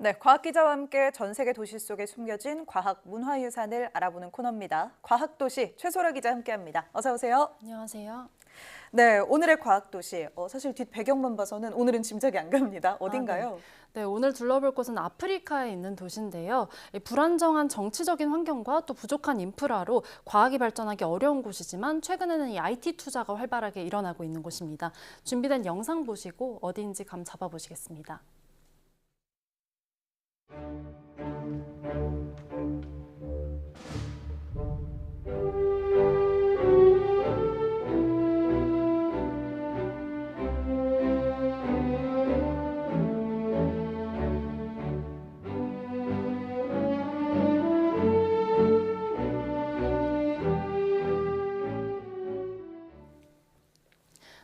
네, 과학 기자와 함께 전 세계 도시 속에 숨겨진 과학 문화 유산을 알아보는 코너입니다. 과학 도시 최소라 기자 함께합니다. 어서 오세요. 안녕하세요. 네, 오늘의 과학 도시. 어, 사실 뒷 배경만 봐서는 오늘은 짐작이 안 갑니다. 어딘가요? 네, 오늘 둘러볼 곳은 아프리카에 있는 도시인데요. 이 불안정한 정치적인 환경과 또 부족한 인프라로 과학이 발전하기 어려운 곳이지만 최근에는 이 IT 투자가 활발하게 일어나고 있는 곳입니다. 준비된 영상 보시고 어디인지 감 잡아보시겠습니다. Thank you.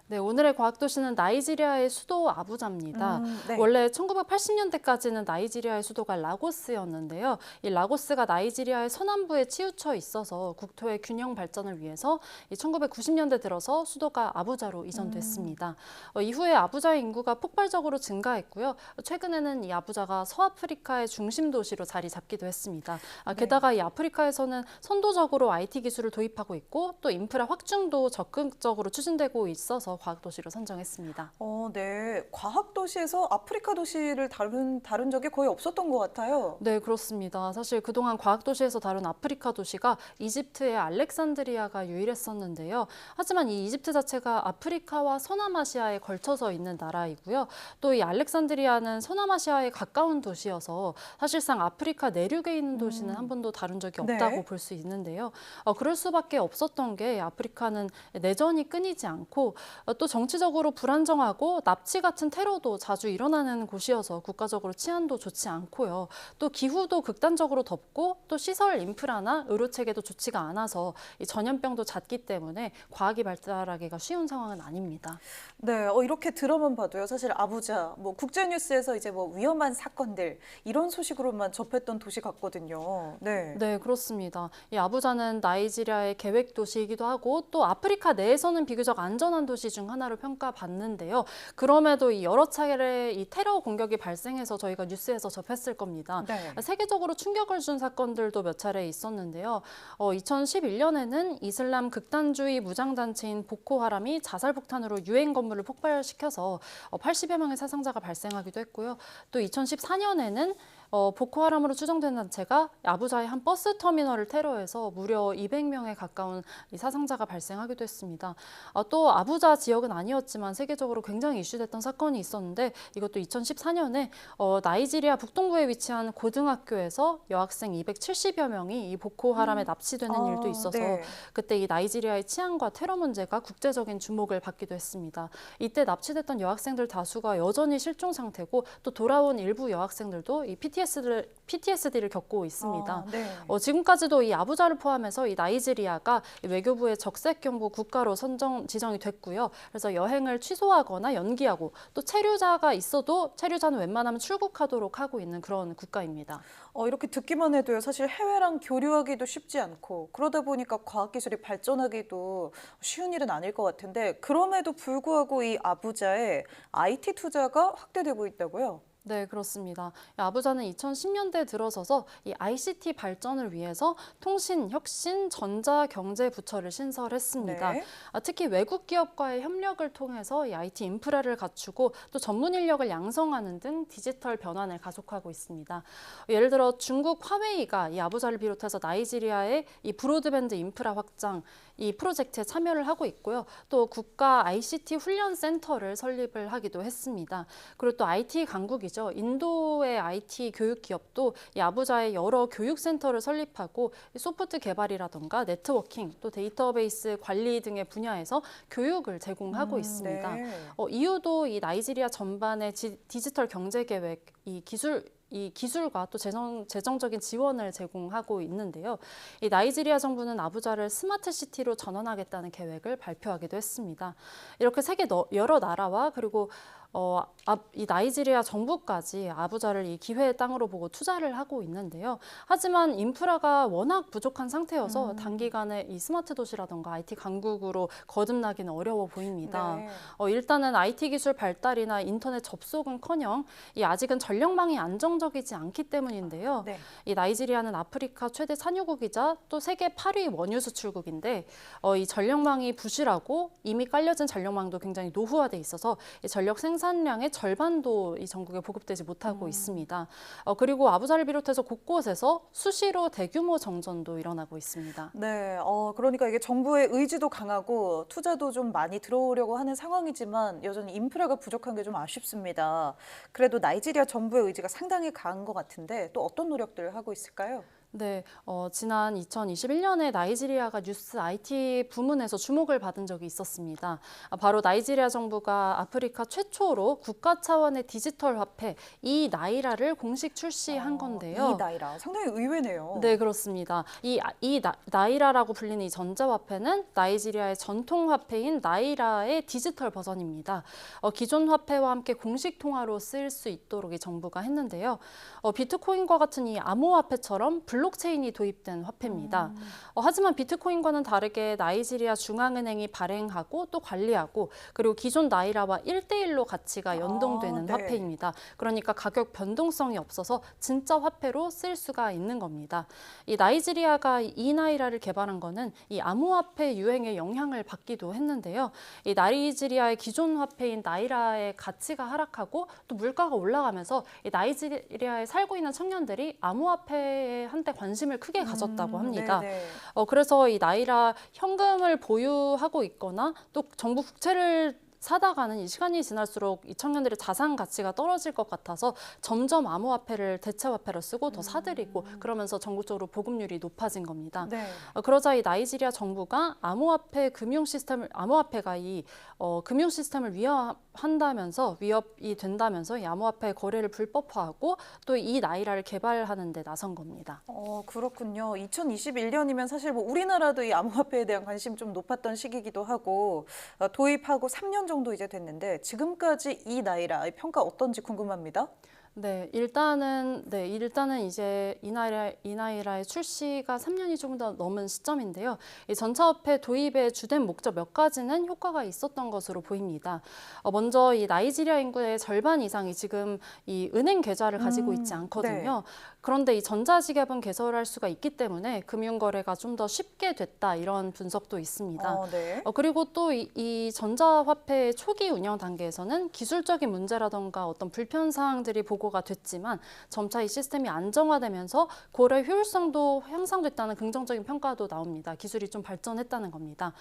네, 오늘의 과학도시는 나이지리아의 수도 아부자입니다. 음, 네. 원래 1980년대까지는 나이지리아의 수도가 라고스였는데요. 이 라고스가 나이지리아의 서남부에 치우쳐 있어서 국토의 균형 발전을 위해서 이 1990년대 들어서 수도가 아부자로 이전됐습니다. 어, 이후에 아부자의 인구가 폭발적으로 증가했고요. 최근에는 이 아부자가 서아프리카의 중심 도시로 자리 잡기도 했습니다. 아, 게다가 이 아프리카에서는 선도적으로 IT 기술을 도입하고 있고 또 인프라 확충도 적극적으로 추진되고 있어서 과학 도시로 선정했습니다. 어, 네. 과학 도시에서 아프리카 도시를 다룬 다룬 적이 거의 없었던 것 같아요. 네, 그렇습니다. 사실 그동안 과학도시에서 다룬 아프리카 도시가 이집트의 알렉산드리아가 유일했었는데요. 하지만 이 이집트 자체가 아프리카와 서남아시아에 걸쳐서 있는 나라이고요. 또 이 알렉산드리아는 서남아시아에 가까운 도시여서 사실상 아프리카 내륙에 있는 도시는 한 번도 다룬 적이 네. 없다고 볼수 있는데요. 어, 그럴 수밖에 없었던 게 아프리카는 내전이 끊이지 않고 어, 또 정치적으로 불안정하고 납치 같은 테러도 자주 일어나는 곳이어서 국가적으로 치안도 좋지 않고요. 또 기후도 극단적으로 덥고 또 시설 인프라나 의료 체계도 좋지가 않아서 이 전염병도 잦기 때문에 과학이 발달하기가 쉬운 상황은 아닙니다. 네, 어, 이렇게 들어만 봐도요. 사실 아부자, 뭐 국제 뉴스에서 이제 뭐 위험한 사건들 이런 소식으로만 접했던 도시 같거든요. 네. 네, 그렇습니다. 이 아부자는 나이지리아의 계획 도시이기도 하고 또 아프리카 내에서는 비교적 안전한 도시 중 하나로 평가받는데요. 그럼에도 이 여러 차례 이 테러 공격이 발생해서 저희가 뉴스에서 접했을 겁니다. 네. 세계적으로 충격을 준 사건들도 몇 차례 있었는데요. 어, 2011년에는 이슬람 극단주의 무장단체인 보코하람이 자살폭탄으로 유엔 건물을 폭발시켜서 어, 80여 명의 사상자가 발생하기도 했고요. 또 2014년에는 어, 보코하람으로 추정되는 단체가 아부자의 한 버스 터미널을 테러해서 무려 200명에 가까운 이 사상자가 발생하기도 했습니다. 어, 또 아부자 지역은 아니었지만 세계적으로 굉장히 이슈됐던 사건이 있었는데 이것도 2014년에 어, 나이지리아 북동부에 위치한 고등학교에서 여학생 270여 명이 이 보코하람에 납치되는 아, 일도 있어서 네. 그때 이 나이지리아의 치안과 테러 문제가 국제적인 주목을 받기도 했습니다. 이때 납치됐던 여학생들 다수가 여전히 실종 상태고 또 돌아온 일부 여학생들도 이 PTSD 를, PTSD를 겪고 있습니다. 아, 네. 어, 지금까지도 이 아부자를 포함해서 이 나이지리아가 이 외교부의 적색 경보 국가로 선정 지정이 됐고요. 그래서 여행을 취소하거나 연기하고 또 체류자가 있어도 체류자는 웬만하면 출국하도록 하고 있는 그런 국가입니다. 어, 이렇게 듣기만 해도요. 사실 해외랑 교류하기도 쉽지 않고 그러다 보니까 과학기술이 발전하기도 쉬운 일은 아닐 것 같은데 그럼에도 불구하고 이 아부자에 IT 투자가 확대되고 있다고요? 네, 그렇습니다. 이 아부자는 2010년대에 들어서서 이 ICT 발전을 위해서 통신, 혁신, 전자 경제 부처를 신설했습니다. 네. 아, 특히 외국 기업과의 협력을 통해서 이 IT 인프라를 갖추고 또 전문 인력을 양성하는 등 디지털 변환을 가속하고 있습니다. 예를 들어 중국 화웨이가 이 아부자를 비롯해서 나이지리아의 이 브로드밴드 인프라 확장 이 프로젝트에 참여를 하고 있고요. 또 국가 ICT 훈련 센터를 설립을 하기도 했습니다. 그리고 또 IT 강국이죠. 인도의 IT 교육 기업도 이 아부자에 여러 교육 센터를 설립하고 이 소프트 개발이라던가 네트워킹 또 데이터베이스 관리 등의 분야에서 교육을 제공하고 음, 있습니다. 네. 어, 이유도 이 나이지리아 전반의 지- 디지털 경제 계획, 이 기술 이 기술과 또 재정, 재정적인 지원을 제공하고 있는데요. 이 나이지리아 정부는 아부자를 스마트 시티로 전환하겠다는 계획을 발표하기도 했습니다. 이렇게 세계 너- 여러 나라와 그리고 어, 아, 이 나이지리아 정부까지 아부자를 이 기회의 땅으로 보고 투자를 하고 있는데요. 하지만 인프라가 워낙 부족한 상태여서 음. 단기간에 이 스마트 도시라던가 IT 강국으로 거듭나기는 어려워 보입니다. 네. 어, 일단은 IT 기술 발달이나 인터넷 접속은커녕 이 아직은 전력망이 안정적이지 않기 때문인데요. 네. 이 나이지리아는 아프리카 최대 산유국이자 또 세계 8위 원유 수출국인데 어, 이 전력망이 부실하고 이미 깔려진 전력망도 굉장히 노후화돼 있어서 이 전력 생산 량의 절반도 이 전국에 보급되지 못하고 있습니다. 어, 그리고 아부자를 비롯해서 곳곳에서 수시로 대규모 정전도 일어나고 있습니다. 네, 어, 그러니까 이게 정부의 의지도 강하고 투자도 좀 많이 들어오려고 하는 상황이지만 여전히 인프라가 부족한 게 좀 아쉽습니다. 그래도 나이지리아 정부의 의지가 상당히 강한 것 같은데 또 어떤 노력들을 하고 있을까요? 네, 어, 지난 2021년에 나이지리아가 뉴스 IT 부문에서 주목을 받은 적이 있었습니다. 아, 바로 나이지리아 정부가 아프리카 최초로 국가 차원의 디지털 화폐 이 나이라를 공식 출시한 어, 건데요. 이 나이라 상당히 의외네요. 네, 그렇습니다. 이, 아- 이 나, 나이라라고 불리는 이 전자화폐는 나이지리아의 전통 화폐인 나이라의 디지털 버전입니다. 어, 기존 화폐와 함께 공식 통화로 쓰일 수 있도록 이 정부가 했는데요. 어, 비트코인과 같은 이 암호화폐처럼 블록 체인이 도입된 화폐입니다. 어, 하지만 비트코인과는 다르게 나이지리아 중앙은행이 발행하고 또 관리하고 그리고 기존 나이라와 일대일로 가치가 연동되는 아, 네. 화폐입니다. 그러니까 가격 변동성이 없어서 진짜 화폐로 쓸 수가 있는 겁니다. 이 나이지리아가 이 나이라를 개발한 거는 이 암호화폐 유행의 영향을 받기도 했는데요. 이 나이지리아의 기존 화폐인 나이라의 가치가 하락하고 또 물가가 올라가면서 이 나이지리아에 살고 있는 청년들이 암호화폐에 한때 관심을 크게 가졌다고 음, 합니다. 네네. 어, 그래서 이 나이라 현금을 보유하고 있거나 또 정부 국채를 사다가는 이 시간이 지날수록 이 청년들의 자산 가치가 떨어질 것 같아서 점점 암호화폐를 대체화폐로 쓰고 더 사들이고 그러면서 전국적으로 보급률이 높아진 겁니다. 네. 어, 그러자 이 나이지리아 정부가 암호화폐 금융 시스템을 암호화폐가 이 어, 금융 시스템을 위협 한다면서 위협이 된다면서 이 암호화폐 거래를 불법화하고 또 이 나이라를 개발하는 데 나선 겁니다. 어, 그렇군요. 2021년이면 사실 뭐 우리나라도 이 암호화폐에 대한 관심이 좀 높았던 시기이기도 하고 어, 도입하고 3년 정도 이제 됐는데 지금까지 이 나이라 평가 어떤지 궁금합니다. 네, 일단은 네, 일단은 이제 이나이라 이나이라의 출시가 3년이 조금 더 넘은 시점인데요. 이 전차화폐 도입의 주된 목적 몇 가지는 효과가 있었던 것으로 보입니다. 어, 먼저 이 나이지리아 인구의 절반 이상이 지금 이 은행 계좌를 가지고 음, 있지 않거든요. 그런데 이 전자지갑은 개설할 수가 있기 때문에 금융 거래가 좀 더 쉽게 됐다 이런 분석도 있습니다. 어, 네. 어, 그리고 또이 전자화폐 초기 운영 단계에서는 기술적인 문제라던가 어떤 불편 사항들이 보고 가 됐지만 점차 이 시스템이 안정화되면서 거래 효율성도 향상됐다는 긍정적인 평가도 나옵니다. 기술이 좀 발전했다는 겁니다.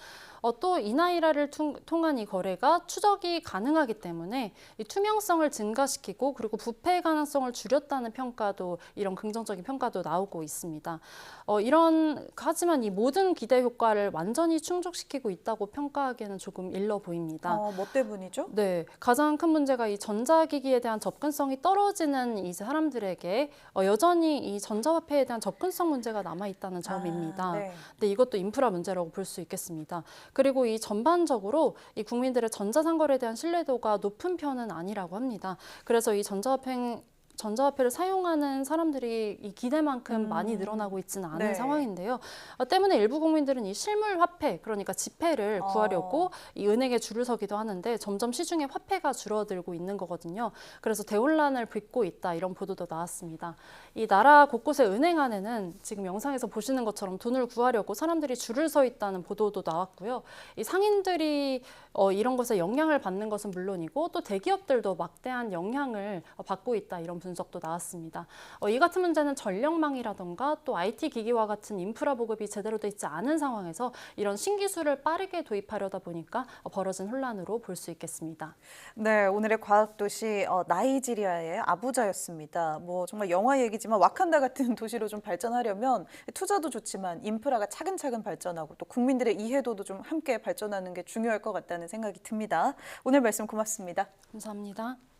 어, 또 이나이라를 통- 통한 이 거래가 추적이 가능하기 때문에 이 투명성을 증가시키고 그리고 부패 가능성을 줄였다는 평가도 이런 긍정적인 평가도 나오고 있습니다. 어, 이런 하지만 이 모든 기대 효과를 완전히 충족시키고 있다고 평가하기에는 조금 일러 보입니다. 어, 뭐 때문이죠? 네, 가장 큰 문제가 이 전자기기에 대한 접근성이 떨어지 는 이 사람들에게 어, 여전히 이 전자화폐에 대한 접근성 문제가 남아 있다는 점입니다. 아, 네. 네, 이것도 인프라 문제라고 볼 수 있겠습니다. 그리고 이 전반적으로 이 국민들의 전자상거래에 대한 신뢰도가 높은 편은 아니라고 합니다. 그래서 이 전자화폐 전자화폐를 사용하는 사람들이 이 기대만큼 음. 많이 늘어나고 있지는 않은 네. 상황인데요. 어, 때문에 일부 국민들은 이 실물 화폐, 그러니까 지폐를 어. 구하려고 이 은행에 줄을 서기도 하는데 점점 시중에 화폐가 줄어들고 있는 거거든요. 그래서 대혼란을 빚고 있다 이런 보도도 나왔습니다. 이 나라 곳곳의 은행 안에는 지금 영상에서 보시는 것처럼 돈을 구하려고 사람들이 줄을 서 있다는 보도도 나왔고요. 이 상인들이 어, 이런 것에 영향을 받는 것은 물론이고 또 대기업들도 막대한 영향을 어, 받고 있다 이런 분석도 나왔습니다. 어, 이 같은 문제는 전력망이라던가 또 IT 기기와 같은 인프라 보급이 제대로 돼 있지 않은 상황에서 이런 신기술을 빠르게 도입하려다 보니까 어, 벌어진 혼란으로 볼 수 있겠습니다. 네, 오늘의 과학도시 어, 나이지리아의 아부자였습니다. 뭐 정말 영화 얘기지만 와칸다 같은 도시로 좀 발전하려면 투자도 좋지만 인프라가 차근차근 발전하고 또 국민들의 이해도도 좀 함께 발전하는 게 중요할 것 같다는 생각이 듭니다. 오늘 말씀 고맙습니다. 감사합니다.